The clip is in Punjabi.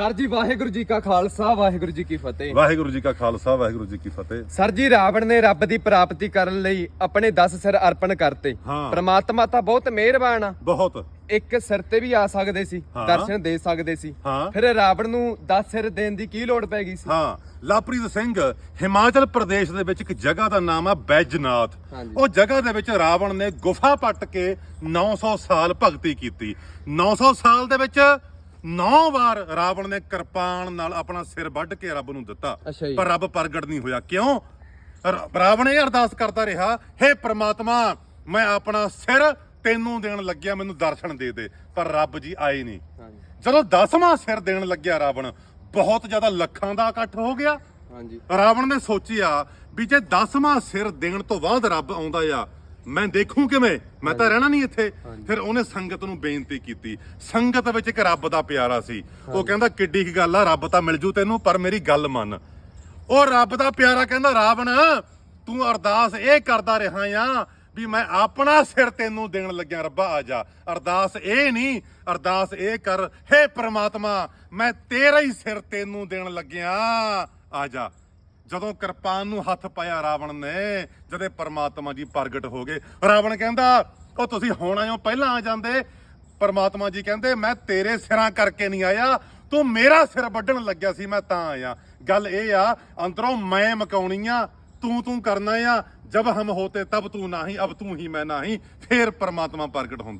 ਸਰ ਜੀ ਵਾਹਿਗੁਰੂ ਜੀ ਕਾ ਖਾਲਸਾ ਵਾਹਿਗੁਰੂ ਜੀ ਕੀ ਫਤਿਹ। ਵਾਹਿਗੁਰੂ ਜੀ ਕਾ ਖਾਲਸਾ ਵਾਹਿਗੁਰੂ ਜੀ ਕੀ ਫਤਿਹ। ਸਰ ਜੀ ਰਾਵਣ ਨੇ ਰੱਬ ਦੀ ਪ੍ਰਾਪਤੀ ਕਰਨ ਲਈ ਆਪਣੇ 10 ਸਿਰ ਅਰਪਣ ਕਰਤੇ। ਹਾਂ। ਪ੍ਰਮਾਤਮਾ ਤਾਂ ਬਹੁਤ ਮਿਹਰਬਾਨ ਆ। ਬਹੁਤ। ਇੱਕ ਸਿਰ ਤੇ ਵੀ ਆ ਸਕਦੇ ਸੀ ਹਾਂ। ਦਰਸ਼ਨ ਦੇ ਸਕਦੇ ਸੀ। ਹਾਂ। ਫਿਰ ਰਾਵਣ ਨੂੰ 10 ਸਿਰ ਦੇਣ ਦੀ ਕੀ ਲੋੜ ਪੈ ਗਈ ਸੀ? ਹਾਂ। ਲਾਪ੍ਰੀਤ ਸਿੰਘ ਹਿਮਾਚਲ ਪ੍ਰਦੇਸ਼ ਦੇ ਵਿੱਚ ਇੱਕ ਜਗ੍ਹਾ ਦਾ ਨਾਮ ਆ ਬੈਜਨਾਥ। ਹਾਂਜੀ। ਉਹ ਜਗ੍ਹਾ ਦੇ ਵਿੱਚ ਰਾਵਣ ਨੇ ਗੁਫਾ ਪੱਟ ਕੇ 900 ਸਾਲ ਭਗਤੀ ਕੀਤੀ। 900 ਸਾਲ ਦੇ ਵਿੱਚ 9 ਵਾਰ ਰਾਵਣ ਨੇ ਕਿਰਪਾਨ ਨਾਲ ਆਪਣਾ ਸਿਰ ਵੱਢ ਕੇ ਰੱਬ ਨੂੰ ਦਿੱਤਾ। ਅੱਛਾ ਜੀ। ਪਰ ਰੱਬ ਪ੍ਰਗਟ ਨਹੀਂ ਹੋਇਆ। ਕਿਉਂ? ਰ- ਰਾਵਣ ਇਹ ਅਰਦਾਸ ਕਰਦਾ ਰਿਹਾ ਹੇ ਪ੍ਰਮਾਤਮਾ ਮੈਂ ਆਪਣਾ ਸਿਰ ਤੈਨੂੰ ਦੇਣ ਲੱਗਿਆ ਮੈਨੂੰ ਦਰਸ਼ਨ ਦੇ ਦੇ। ਪਰ ਰੱਬ ਜੀ ਆਏ ਨਹੀਂ। ਹਾਂਜੀ। ਜਦੋਂ 10ਵਾਂ ਸਿਰ ਦੇਣ ਲੱਗਿਆ ਰਾਵਣ ਬਹੁਤ ਜ਼ਿਆਦਾ ਲੱਖਾਂ ਦਾ ਇਕੱਠ ਹੋ ਗਿਆ। ਹਾਂਜੀ। ਰਾਵਣ ਨੇ ਸੋਚਿਆ ਵੀ ਜੇ 10ਵਾਂ ਸਿਰ ਦੇਣ ਤੋਂ ਬਾਅਦ ਰੱਬ ਆਉਂਦਾ ਆ ਮੈਂ ਦੇਖੂੰ ਕਿਵੇਂ? ਮੈਂ ਤਾਂ ਰਹਿਣਾ ਨਹੀਂ ਇੱਥੇ। ਫਿਰ ਉਹਨੇ ਸੰਗਤ ਨੂੰ ਬੇਨਤੀ ਕੀਤੀ। ਸੰਗਤ ਵਿੱਚ ਇੱਕ ਰੱਬ ਦਾ ਪਿਆਰਾ ਸੀ। ਉਹ ਕਹਿੰਦਾ ਕਿੱਡੀ ਕੀ ਗੱਲ ਆ ਰੱਬ ਤਾਂ ਮਿਲ ਜੂ ਤੈਨੂੰ ਪਰ ਮੇਰੀ ਗੱਲ ਮੰਨ। ਉਹ ਰੱਬ ਦਾ ਪਿਆਰਾ ਕਹਿੰਦਾ ਰਾਵਣ ਤੂੰ ਅਰਦਾਸ ਇਹ ਕਰਦਾ ਰਿਹਾ ਆ ਵੀ ਮੈਂ ਆਪਣਾ ਸਿਰ ਤੈਨੂੰ ਦੇਣ ਲੱਗਿਆ ਰੱਬਾ ਆ ਜਾ। ਅਰਦਾਸ ਇਹ ਨਹੀਂ ਅਰਦਾਸ ਇਹ ਕਰ ਹੇ ਪ੍ਰਮਾਤਮਾ ਮੈਂ ਤੇਰਾ ਹੀ ਸਿਰ ਤੈਨੂੰ ਦੇਣ ਲੱਗਿਆ ਆ ਜਾ। ਜਦੋਂ ਕਿਰਪਾਨ ਨੂੰ ਹੱਥ ਪਾਇਆ ਰਾਵਣ ਨੇ, ਜਦੇ ਪਰਮਾਤਮਾ ਜੀ ਪ੍ਰਗਟ ਹੋ ਗਏ। ਰਾਵਣ ਕਹਿੰਦਾ, ਉਹ ਤੁਸੀਂ ਹੁਣ ਆਇਓ, ਪਹਿਲਾਂ ਆ ਜਾਂਦੇ। ਪਰਮਾਤਮਾ ਜੀ ਕਹਿੰਦੇ, ਮੈਂ ਤੇਰੇ ਸਿਰਾਂ ਕਰਕੇ ਨਹੀਂ ਆਇਆ, ਤੂੰ ਮੇਰਾ ਸਿਰ ਵੱਢਣ ਲੱਗਿਆ ਸੀ, ਮੈਂ ਤਾਂ ਆਇਆ। ਗੱਲ ਇਹ ਆ, ਅੰਦਰੋਂ ਮੈਂ ਮਕਾਉਣੀ ਆ, ਤੂੰ ਤੂੰ ਕਰਨਾ ਆ, ਜਬ ਹਮ ਹੋਤੇ ਤਬ ਤੂੰ ਨਹੀਂ, ਅਬ ਤੂੰ ਹੀ ਮੈਂ ਨਹੀਂ, ਫੇਰ ਪਰਮਾਤਮਾ ਪ੍ਰਗਟ ਹੁੰਦਾ